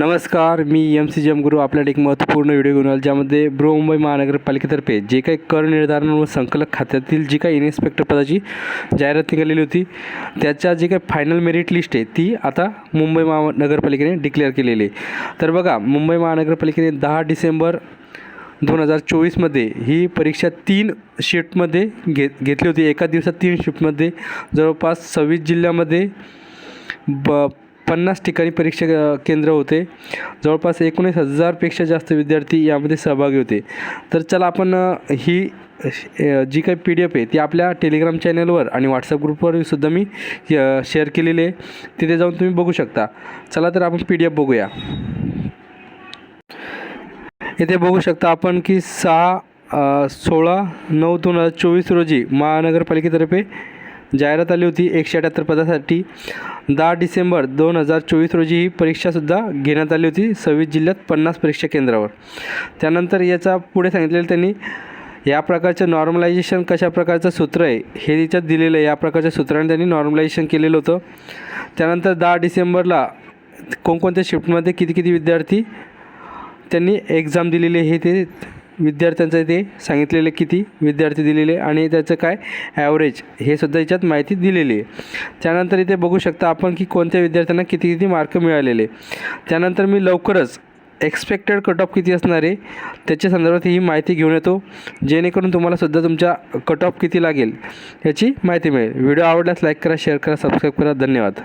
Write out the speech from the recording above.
नमस्कार मी M C जम गुरु आपल्याला एक महत्त्वपूर्ण व्हिडिओ घेऊन आलो ज्यामध्ये बृहमुंबई महानगरपालिकेतर्फे जे काही कर निर्धारण व संकलक खात्यातील जी काही इन्स्पेक्टर पदाची जाहिरात निघालेली होती त्याच्या जी काही फायनल मेरिट लिस्ट आहे ती आता मुंबई महानगरपालिकेने डिक्लेअर केलेली आहे. तर बघा मुंबई महानगरपालिकेने दहा डिसेंबर दोन हजार चोवीसमध्ये ही परीक्षा तीन शिफ्टमध्ये घेत घेतली होती. एका दिवसात तीन शिफ्टमध्ये जवळपास सव्वीस जिल्ह्यामध्ये ब पन्नास ठिकाणी परीक्षा केंद्र होते. जवळपास एकोणीस हजारपेक्षा जास्त विद्यार्थी यामध्ये सहभागी होते. तर चला आपण ही जी काही पी डी एफ आहे ती आपल्या टेलिग्राम चॅनलवर आणि व्हॉट्सअप ग्रुपवर सुद्धा मी शेअर केलेली आहे. तिथे जाऊन तुम्ही बघू शकता. चला तर आपण पी डी एफ बघूया. इथे बघू शकता आपण की सहा सोळा नऊ दोन हजार चोवीस रोजी महानगरपालिकेतर्फे जाहिरात आली होती एकशे अठ्याहत्तर पदासाठी. दहा डिसेंबर दोन हजार चोवीस रोजी ही परीक्षासुद्धा घेण्यात आली होती सव्वीस जिल्ह्यात पन्नास परीक्षा केंद्रावर. त्यानंतर याचा पुढे सांगितलेलं त्यांनी या प्रकारचं नॉर्मलायझेशन कशा प्रकारचं सूत्र आहे? हे तिच्यात दिलेलं आहे. या प्रकारच्या सूत्राने त्यांनी नॉर्मलायझेशन केलेलं होतं. त्यानंतर दहा डिसेंबरला कोणकोणत्या शिफ्टमध्ये किती किती विद्यार्थी त्यांनी एक्झाम दिलेली आहे हे ते विद्यार्थ्यांचं ते सांगितलेले किती विद्यार्थी दिलेले आणि त्याचं काय ॲव्हरेज हे सुद्धा याच्यात माहिती दिलेली आहे. त्यानंतर इथे बघू शकता आपण की कोणत्या विद्यार्थ्यांना किती किती मार्क मिळालेले. त्यानंतर मी लवकरच एक्सपेक्टेड कट ऑफ किती असणार आहे त्याच्या संदर्भात ही माहिती घेऊन येतो. जेणेकरून तुम्हाला सुद्धा तुमच्या कट ऑफ किती लागेल याची माहिती मिळेल. व्हिडिओ आवडल्यास लाईक करा शेअर करा सबस्क्राईब करा. धन्यवाद.